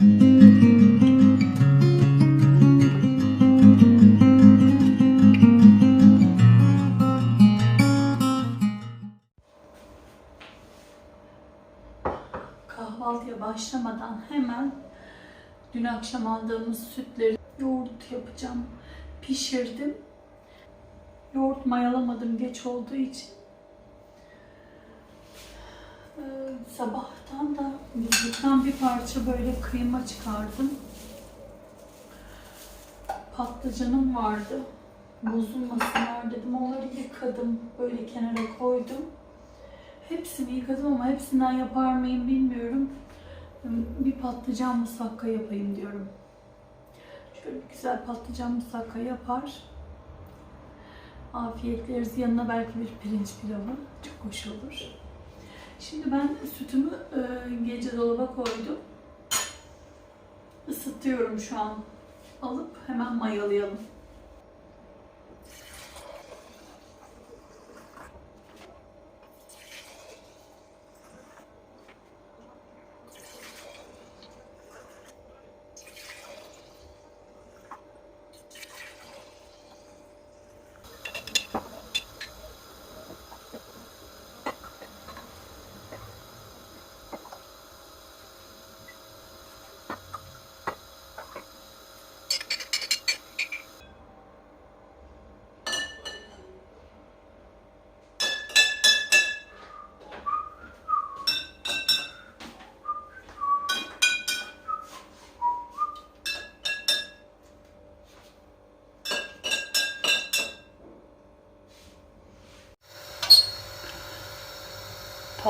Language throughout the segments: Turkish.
Kahvaltıya başlamadan hemen dün akşam aldığımız sütleri yoğurt yapacağım. Pişirdim. Yoğurt mayalamadım geç olduğu için. Ee, sabahtan da buzluktan bir parça böyle kıyma çıkardım. Patlıcanım vardı. Bozulmasınlar dedim. Onları yıkadım. Böyle kenara koydum. Hepsini yıkadım ama hepsinden yapar mıyım bilmiyorum. Bir patlıcan musakka yapayım diyorum. Şöyle bir güzel patlıcan musakka yapar. Afiyetleriz. Yanına belki bir pirinç pilavı. Çok hoş olur. Şimdi ben sütümü e, gece dolaba koydum. Isıtıyorum şu an. Alıp hemen mayalayalım.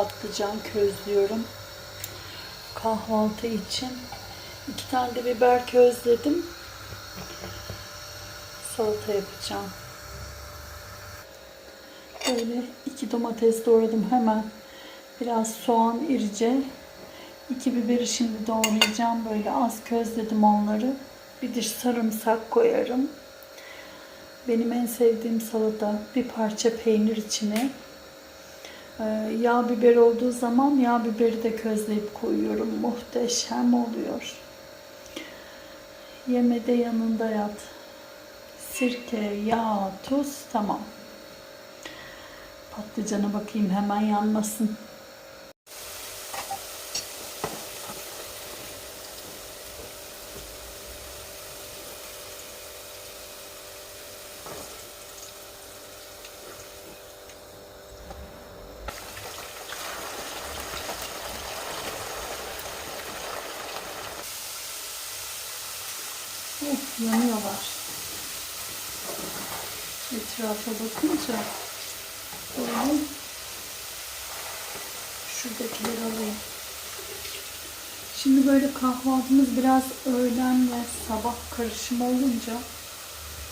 Patlıcan közlüyorum. Kahvaltı için. iki tane de biber közledim. Salata yapacağım. Böyle iki domates doğradım hemen. Biraz soğan irice. İki biberi şimdi doğrayacağım. Böyle az közledim onları. Bir diş sarımsak koyarım. Benim en sevdiğim salata bir parça peynir içine yağ biber olduğu zaman yağ biberi de közleyip koyuyorum. Muhteşem oluyor. Yemede yanında yat. Sirke, yağ, tuz tamam. Patlıcana bakayım hemen yanmasın. Of yanıyorlar. Etrafa bakınca böyle şuradakileri alayım. Şimdi böyle kahvaltımız biraz öğlen ve sabah karışımı olunca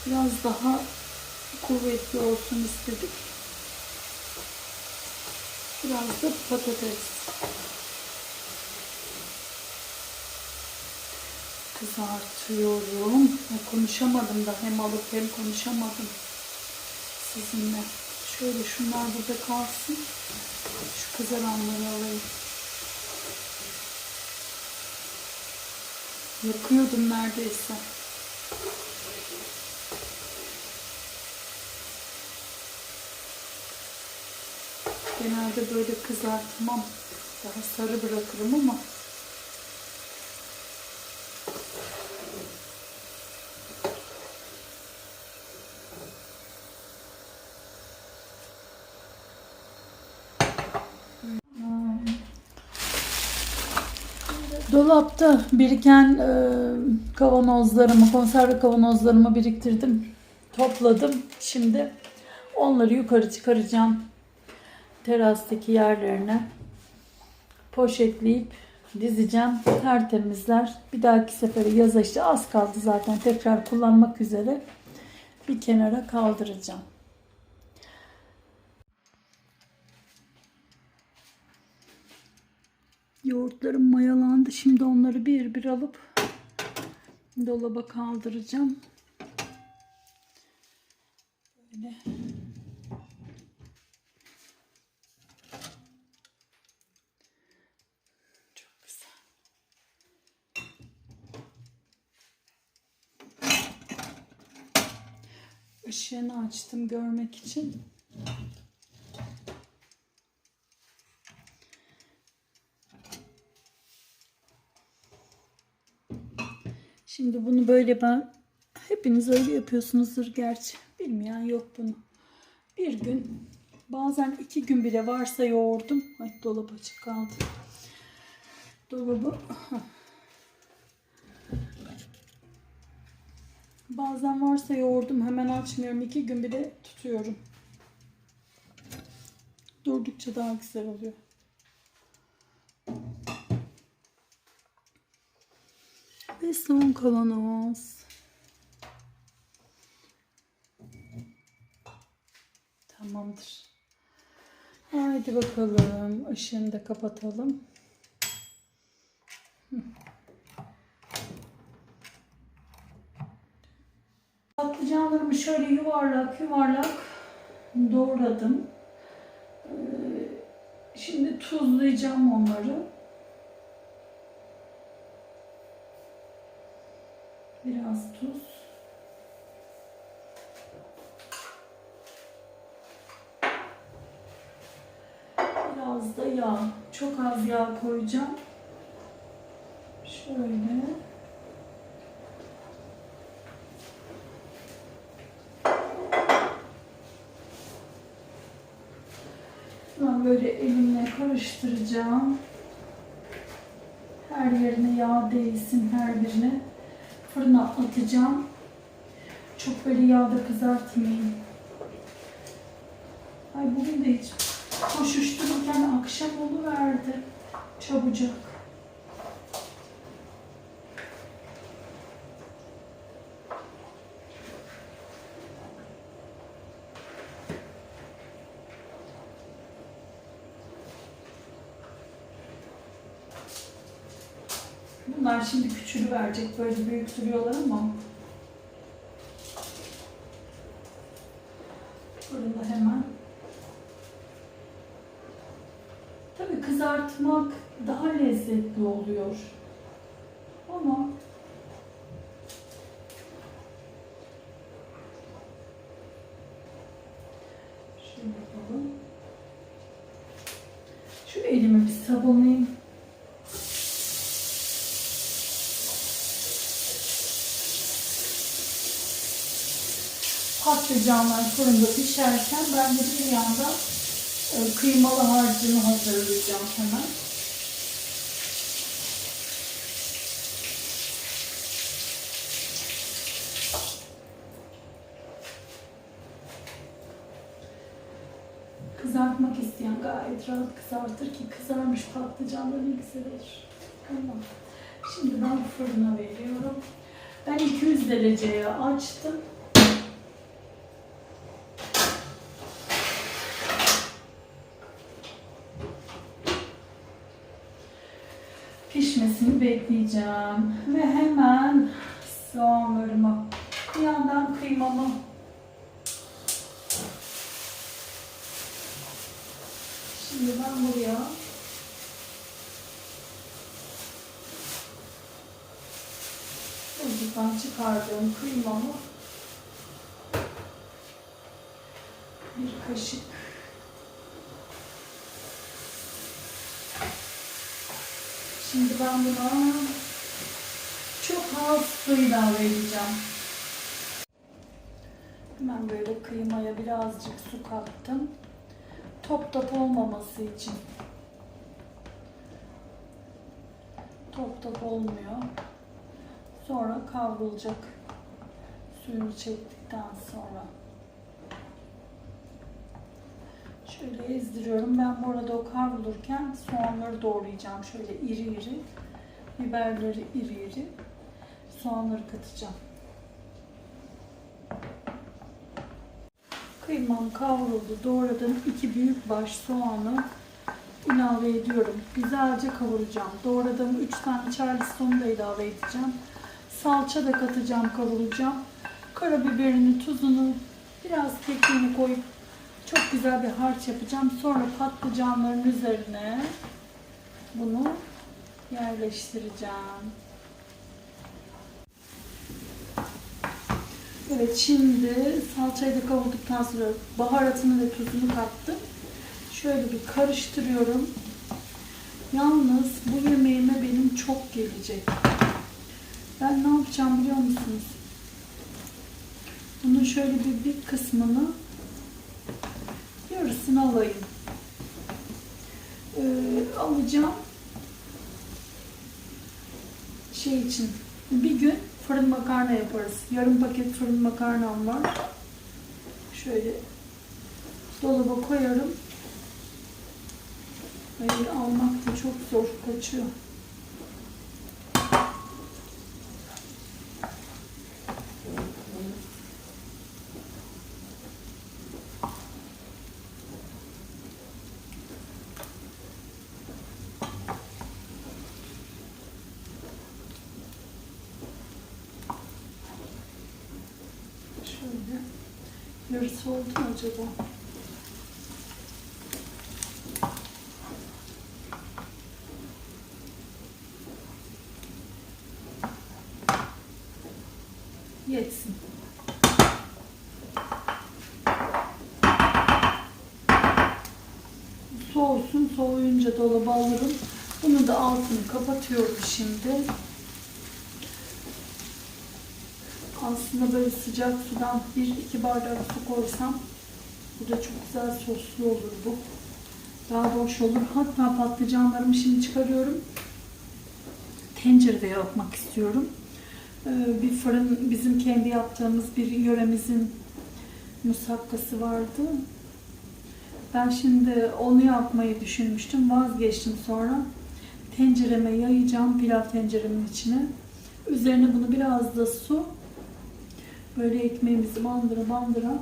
biraz daha kuvvetli olsun istedik. Biraz da patates. Kızartıyorum. Ya konuşamadım da hem alıp hem konuşamadım sizinle. Şöyle şunlar burada kalsın. Şu kızaranları alayım. Yakıyordum neredeyse. Genelde böyle kızartmam. Daha sarı bırakırım ama Dolapta biriken e, kavanozlarımı, konserve kavanozlarımı biriktirdim. Topladım. Şimdi onları yukarı çıkaracağım. Terastaki yerlerine poşetleyip dizeceğim. Tertemizler. Bir dahaki sefere yaza işte az kaldı zaten tekrar kullanmak üzere. Bir kenara kaldıracağım. yoğurtlarım mayalandı. Şimdi onları bir bir alıp dolaba kaldıracağım. Böyle. Çok güzel. Işığını açtım görmek için. Şimdi bunu böyle ben hepiniz öyle yapıyorsunuzdur gerçi. Bilmeyen yok bunu. Bir gün bazen iki gün bile varsa yoğurdum. Ay dolap açık kaldı. Dolabı Bazen varsa yoğurdum hemen açmıyorum. iki gün bile tutuyorum. Durdukça daha güzel oluyor. Ve son kavanoz. Tamamdır. Haydi bakalım. Işığını da kapatalım. Patlıcanlarımı şöyle yuvarlak yuvarlak doğradım. Ee, Şimdi tuzlayacağım onları. Biraz tuz. Biraz da yağ. Çok az yağ koyacağım. Şöyle. Ben böyle elimle karıştıracağım. Her yerine yağ değsin her birine. Fırına atacağım. Çok böyle yağda kızartmayayım. Ay bugün de hiç koşuştururken akşam oluverdi. Çabucak. Bunlar küçülü verecek. Böyle büyük duruyorlar ama. Burada hemen. Tabii kızartmak daha lezzetli oluyor. Ama şöyle yapalım. Şu elimi bir sabunlayayım. Patlıcanlar fırında pişerken ben de bir yandan e, kıymalı harcını hazırlayacağım hemen. Kızartmak isteyen gayet rahat kızartır ki kızarmış patlıcanlar ne güzel olur. Tamam. Şimdi ben fırına veriyorum. Ben 200 dereceye açtım. Pişmesini bekleyeceğim. Ve hemen soğanlarımı bir yandan kıymamı Şimdi ben buraya buzluktan çıkardığım kıymamı bir kaşık Şimdi ben buna çok az su ilave edeceğim. Hemen böyle kıymaya birazcık su kattım. Top top olmaması için. Top top olmuyor. Sonra kavrulacak. Suyunu çektikten sonra. Şöyle ezdiriyorum. Ben bu arada o kavrulurken soğanları doğrayacağım. Şöyle iri iri. Biberleri iri iri. Soğanları katacağım. Kıymam kavruldu. Doğradım. iki büyük baş soğanı ilave ediyorum. Güzelce kavuracağım. Doğradığım 3 tane charleston'u da ilave edeceğim. Salça da katacağım, kavuracağım. Karabiberini, tuzunu, biraz kekiğini koyup çok güzel bir harç yapacağım. Sonra patlıcanların üzerine bunu yerleştireceğim. Evet şimdi salçayı da kavurduktan sonra baharatını ve tuzunu kattım. Şöyle bir karıştırıyorum. Yalnız bu yemeğime benim çok gelecek. Ben ne yapacağım biliyor musunuz? Bunun şöyle bir, bir kısmını yarısını alayım. Ee, alacağım şey için bir gün fırın makarna yaparız. Yarım paket fırın makarnam var. Şöyle dolaba koyarım. Ay, almak da çok zor kaçıyor. Şöyle. Yarısı oldu mu acaba? Yetsin. Soğusun, soğuyunca dolaba alırım. Bunu da altını kapatıyorum şimdi. Aslında böyle sıcak sudan bir iki bardak su koysam bu da çok güzel soslu olur bu. Daha hoş olur. Hatta patlıcanlarımı şimdi çıkarıyorum. Tencerede yapmak istiyorum. Ee, bir fırın bizim kendi yaptığımız bir yöremizin musakkası vardı. Ben şimdi onu yapmayı düşünmüştüm. Vazgeçtim sonra. Tencereme yayacağım pilav tenceremin içine. Üzerine bunu biraz da su Böyle ekmeğimizi bandıra bandıra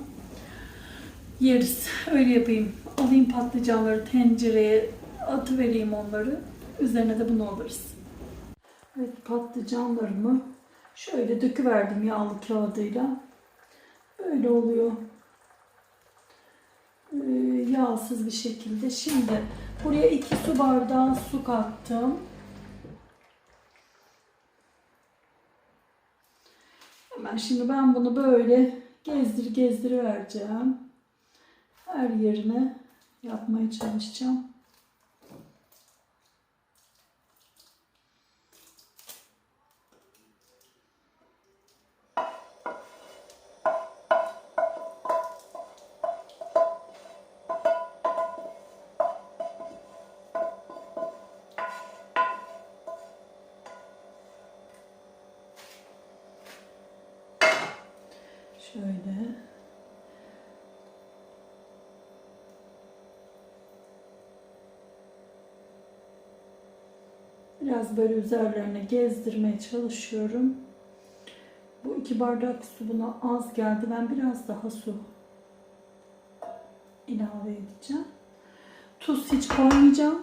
yeriz. Öyle yapayım. Alayım patlıcanları tencereye atıvereyim onları. Üzerine de bunu alırız. Evet patlıcanlarımı şöyle döküverdim yağlı kağıdıyla. Böyle oluyor. Ee, yağsız bir şekilde. Şimdi buraya iki su bardağı su kattım. Hemen şimdi ben bunu böyle gezdir gezdir vereceğim. Her yerine yapmaya çalışacağım. Biraz böyle üzerlerine gezdirmeye çalışıyorum. Bu iki bardak su buna az geldi. Ben biraz daha su ilave edeceğim. Tuz hiç koymayacağım.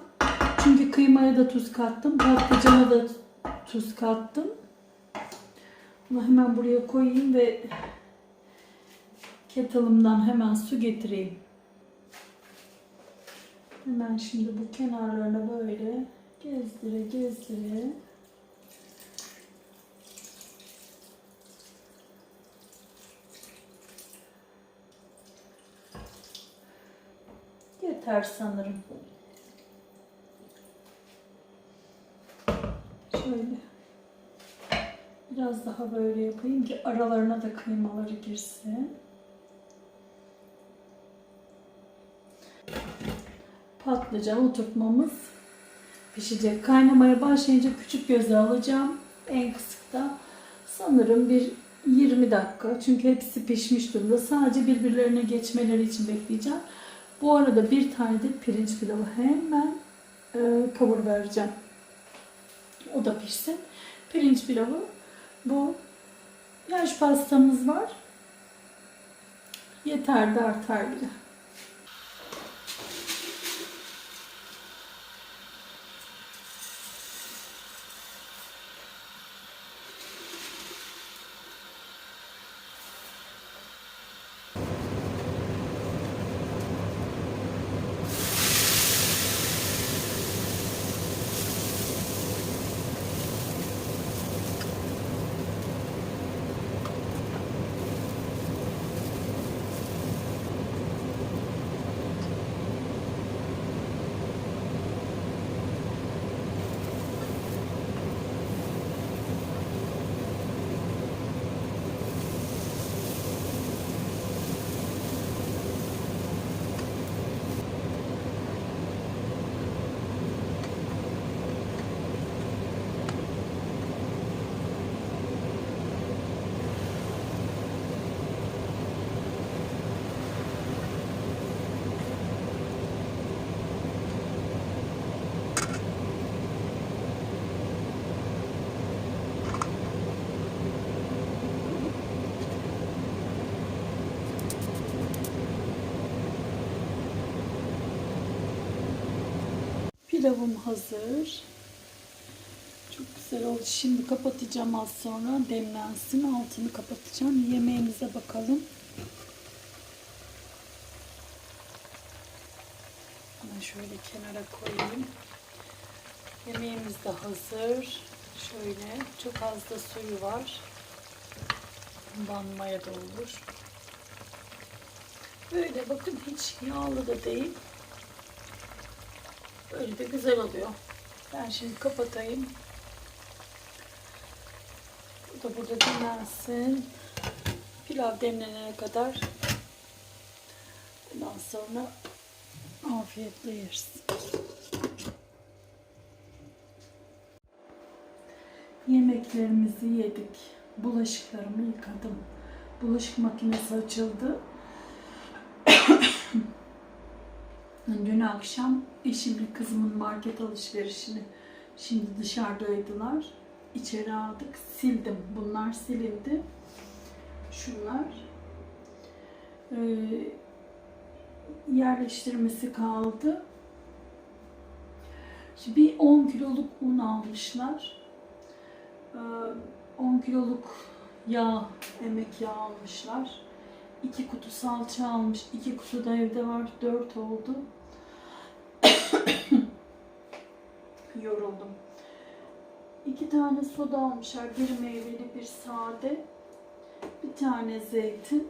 Çünkü kıymaya da tuz kattım. Patlıcana da tuz kattım. Bunu hemen buraya koyayım ve kettle'ımdan hemen su getireyim. Hemen şimdi bu kenarlarına böyle gezdire gezdire yeter sanırım. Şöyle biraz daha böyle yapayım ki aralarına da kıymaları girsin. patlıcan oturtmamız pişecek. Kaynamaya başlayınca küçük göze alacağım. En kısıkta sanırım bir 20 dakika. Çünkü hepsi pişmiş durumda. Sadece birbirlerine geçmeleri için bekleyeceğim. Bu arada bir tane de pirinç pilavı hemen e, kavur vereceğim. O da pişsin. Pirinç pilavı bu. Yaş pastamız var. Yeter artar bile. Pilavım hazır. Çok güzel oldu. Şimdi kapatacağım az sonra. Demlensin. Altını kapatacağım. Yemeğimize bakalım. Hemen şöyle kenara koyayım. Yemeğimiz de hazır. Şöyle çok az da suyu var. Banmaya da olur. Böyle bakın hiç yağlı da değil. Böyle de güzel oluyor. Ben şimdi kapatayım. Bu da burada dinlensin. Pilav demlenene kadar. Ondan sonra afiyetle yeriz. Yemeklerimizi yedik. Bulaşıklarımı yıkadım. Bulaşık makinesi açıldı. Dün akşam eşimle kızımın market alışverişini şimdi dışarıdaydılar. İçeri aldık. Sildim. Bunlar silindi. Şunlar. Ee, yerleştirmesi kaldı. Şimdi bir 10 kiloluk un almışlar. Ee, 10 kiloluk yağ, emek yağ almışlar. 2 kutu salça almış. 2 kutu da evde var. 4 oldu. Yoruldum. 2 tane soda almışlar. Bir meyveli, bir sade. Bir tane zeytin.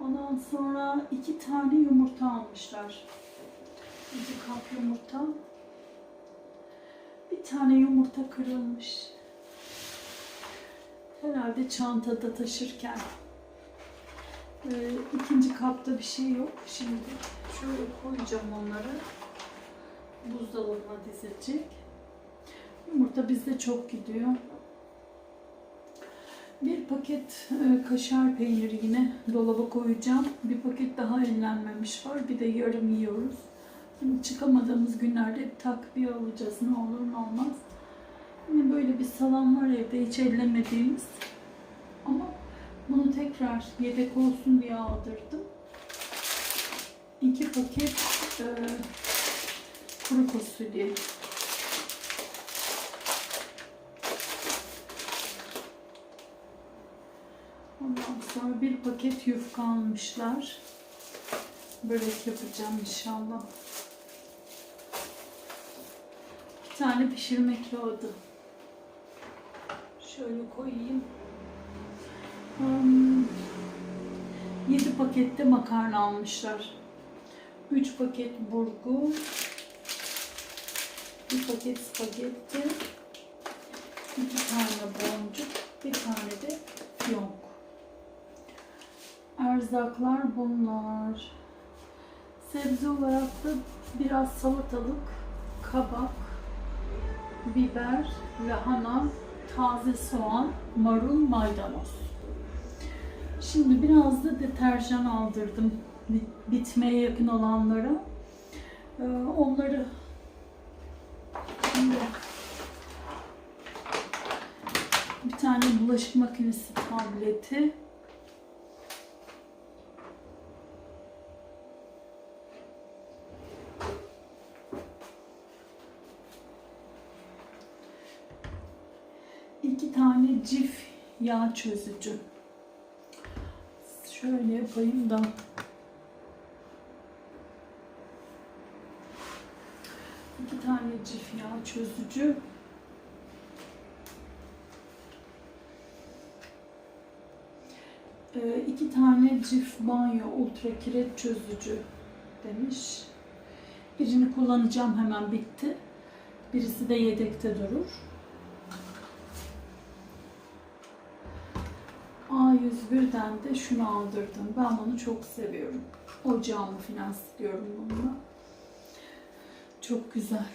Ondan sonra iki tane yumurta almışlar. İki kap yumurta. Bir tane yumurta kırılmış. Herhalde çantada taşırken. Ee, ikinci kapta bir şey yok. Şimdi şöyle koyacağım onları. Buzdolabına dizilecek. Yumurta bizde çok gidiyor. Bir paket e, kaşar peyniri yine dolaba koyacağım. Bir paket daha ellenmemiş var. Bir de yarım yiyoruz. Hani çıkamadığımız günlerde takviye alacağız. Ne olur ne olmaz. Yine böyle bir salam var evde hiç ellemediğimiz. Ama bunu tekrar yedek olsun diye aldırdım. İki paket e, kuru fasulye. Ondan sonra bir paket yufka almışlar. Börek yapacağım inşallah. Bir tane pişirme kağıdı. Şöyle koyayım. Hmm, 7 pakette makarna almışlar. 3 paket burgu. 1 paket spagetti. 2 tane boncuk. Bir tane de fiyonk. Erzaklar bunlar. Sebze olarak da biraz salatalık, kabak, biber, lahana, taze soğan, marul, maydanoz. Şimdi biraz da deterjan aldırdım bit- bitmeye yakın olanlara. Ee, onları şimdi bir tane bulaşık makinesi tableti iki tane cif yağ çözücü. Şöyle yapayım da. İki tane cif yağ çözücü. Ee, iki tane cif banyo ultra kireç çözücü demiş. Birini kullanacağım hemen bitti. Birisi de yedekte durur. A101'den de şunu aldırdım. Ben bunu çok seviyorum. Ocağımı falan siliyorum bununla. Çok güzel.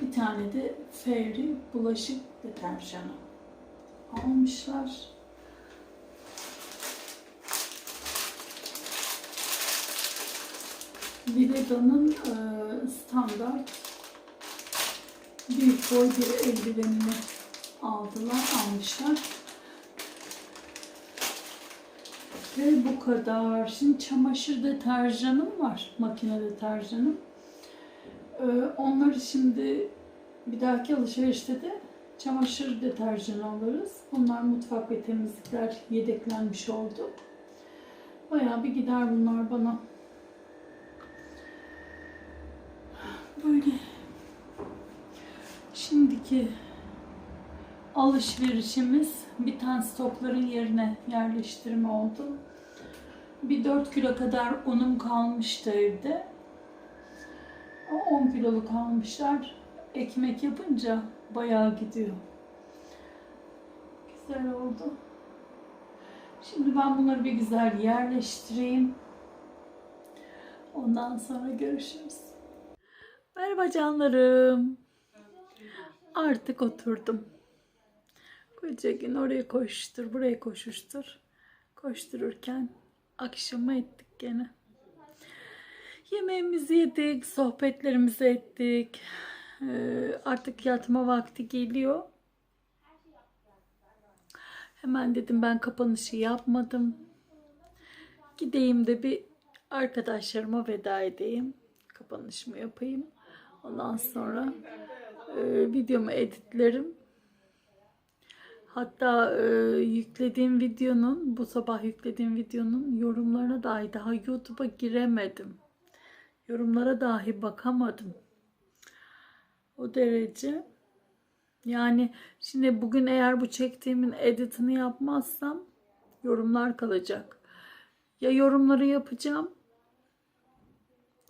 Bir tane de Fairy bulaşık deterjanı almışlar. Liveda'nın e, standart büyük boy bir eldivenini aldılar, almışlar. Ve bu kadar. Şimdi çamaşır deterjanım var. Makine deterjanım. Ee, onları şimdi bir dahaki alışverişte de çamaşır deterjanı alırız. Bunlar mutfak ve temizlikler yedeklenmiş oldu. Bayağı bir gider bunlar bana. Böyle şimdiki alışverişimiz bir tane stokların yerine yerleştirme oldu. Bir 4 kilo kadar unum kalmıştı evde. O 10 kiloluk almışlar. Ekmek yapınca bayağı gidiyor. Güzel oldu. Şimdi ben bunları bir güzel yerleştireyim. Ondan sonra görüşürüz. Merhaba canlarım. Artık oturdum. Koca gün oraya koştur, buraya koşuştur. Koştururken akşama ettik gene. Yemeğimizi yedik, sohbetlerimizi ettik. Ee, artık yatma vakti geliyor. Hemen dedim ben kapanışı yapmadım. Gideyim de bir arkadaşlarıma veda edeyim. Kapanışımı yapayım. Ondan sonra e, videomu editlerim. Hatta e, yüklediğim videonun, bu sabah yüklediğim videonun yorumlarına dahi daha YouTube'a giremedim. Yorumlara dahi bakamadım. O derece. Yani şimdi bugün eğer bu çektiğimin editini yapmazsam yorumlar kalacak. Ya yorumları yapacağım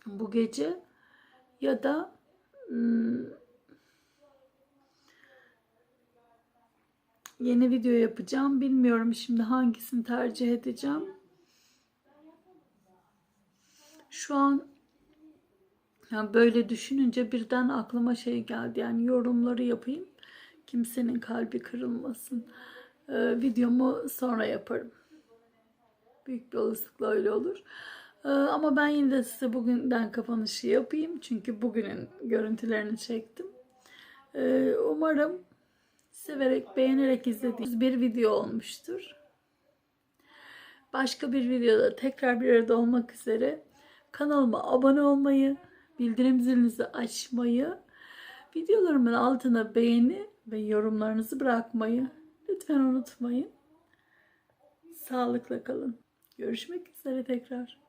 bu gece ya da hmm, yeni video yapacağım. Bilmiyorum şimdi hangisini tercih edeceğim. Şu an yani böyle düşününce birden aklıma şey geldi. Yani yorumları yapayım. Kimsenin kalbi kırılmasın. Ee, videomu sonra yaparım. Büyük bir olasılıkla öyle olur. Ee, ama ben yine de size bugünden kapanışı yapayım. Çünkü bugünün görüntülerini çektim. Ee, umarım severek, beğenerek izlediğiniz bir video olmuştur. Başka bir videoda tekrar bir arada olmak üzere kanalıma abone olmayı, bildirim zilinizi açmayı, videolarımın altına beğeni ve yorumlarınızı bırakmayı lütfen unutmayın. Sağlıkla kalın. Görüşmek üzere tekrar.